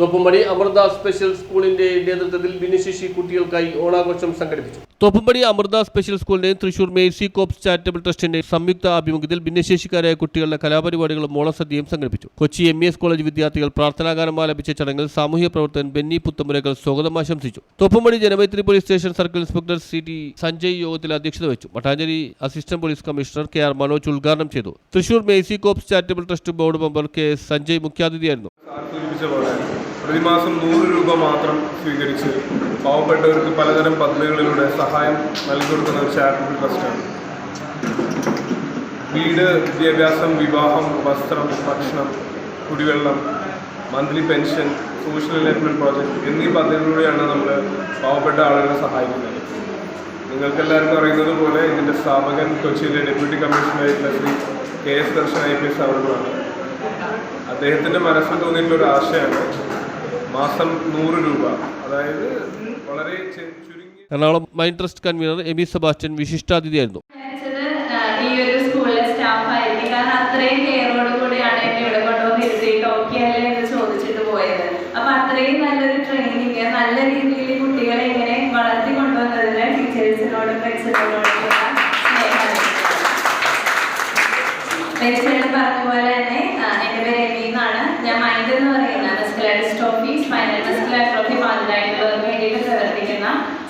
Thoppumpady Amrita special സ്കൂളിന്റെ നേതൃത്വത്തിൽ ഭിന്നശേഷി കുട്ടികൾക്കായി ഓണാഘോഷം സംഘടിപ്പിച്ചു. തോപ്പുംപടി അമൃത സ്പെഷ്യൽ സ്കൂളിന്റെയും തൃശൂർ മേഴ്സി കോപ്സ് ചാരിറ്റബിൾ ട്രസ്റ്റിന്റെ സംയുക്ത ആഭിമുഖ്യത്തിൽ ഭിന്നശേഷിക്കാരായ കുട്ടികളുടെ കലാപരിപാടികളും ഓണസദ്യയും സംഘടിപ്പിച്ചു. കൊച്ചി എം എസ് കോളേജ് വിദ്യാർത്ഥികൾ പ്രാർത്ഥനാഗാനം ആലപിച്ച ചടങ്ങിൽ സാമൂഹ്യ പ്രവർത്തകൻ ബെന്നി പുത്തമുരകൾ സ്വാഗതം ആശംസിച്ചു. Thoppumpady Janamaithri police station circle inspector C T Sanjay യോഗത്തിൽ അധ്യക്ഷത വെച്ചു Mattancherry assistant police commissioner K R Manoj ഉദ്ഘാടനം ചെയ്തു. Thrissur mercy corps charitable trust board member K S Sanjay മുഖ്യാതിഥിയായിരുന്നു. പ്രതിമാസം നൂറ് രൂപ മാത്രം സ്വീകരിച്ച് പാവപ്പെട്ടവർക്ക് പലതരം പദ്ധതികളിലൂടെ സഹായം നൽകി കൊടുക്കുന്ന ഒരു ചാരിറ്റബിൾ ട്രസ്റ്റാണ് വീട് വിദ്യാഭ്യാസം വിവാഹം വസ്ത്രം ഭക്ഷണം കുടിവെള്ളം monthly pension social enlightenment project എന്നീ പദ്ധതികളിലൂടെയാണ് നമ്മൾ പാവപ്പെട്ട ആളുകളെ സഹായിക്കുന്നത്. നിങ്ങൾക്കെല്ലാവർക്കും അറിയുന്നത് പോലെ ഇതിന്റെ സ്ഥാപകൻ കൊച്ചിയിലെ deputy കമ്മീഷണറായിട്ടുള്ള Shri K S Darshan I P S അവറുകളാണ് അദ്ദേഹത്തിന്റെ മനസ്സിൽ തോന്നിയിട്ടുള്ള ഒരു ആശയമാണ് മാസം നൂറ് രൂപ. അതായത് വളരെ ചുരുങ്ങി ചുരുങ്ങിയ Ernakulam mind trust convener Emy Sebastian വിശിഷ്ടാതിഥിയായിരുന്നു. ഈ ഒരു സ്കൂളിലെ സ്റ്റാഫ് ആയിരിക്കും. കാരണം അത്രയും കെയറോട് കൂടിയാണ് എന്നെ ഇവിടെ കൊണ്ടുവന്ന് ഇരുത്തിയിട്ട് ഓക്കെ അല്ലേ എന്ന് ചോദിച്ചിട്ട് പോയത്. അപ്പൊ അത്രയും നല്ലൊരു ട്രെയിനിങ് നല്ല രീതിയിൽ കുട്ടികളെ ഇങ്ങനെ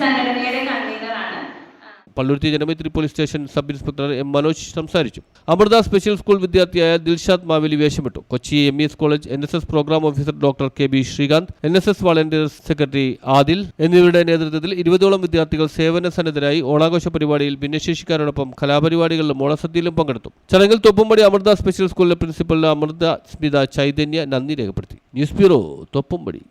സംഘടനയുടെ Palluruthy Janamaithri police station sub inspector M Manoj സംസാരിച്ചു. അമൃത സ്പെഷ്യൽ സ്കൂൾ വിദ്യാർത്ഥിയായ Dilshad Maveli വേഷമിട്ടു. Kochi M S college N S S programme officer doctor K B Sreekanth N S S volunteer secretary Adil എന്നിവരുടെ നേതൃത്വത്തിൽ ഇരുപതോളം വിദ്യാർത്ഥികൾ സേവന സന്നദ്ധരായി ഓണാഘോഷ പരിപാടിയിൽ ഭിന്നശേഷിക്കാരോടൊപ്പം കലാപരിപാടികളിലും ഓണസദ്യയിലും പങ്കെടുത്തു. ചടങ്ങിൽ തൊപ്പുംപടി അമൃത സ്പെഷ്യൽ സ്കൂളിലെ പ്രിൻസിപ്പൽ അമൃത സ്മിത ചൈതന്യ നന്ദി രേഖപ്പെടുത്തി. News bureau Thoppumpady.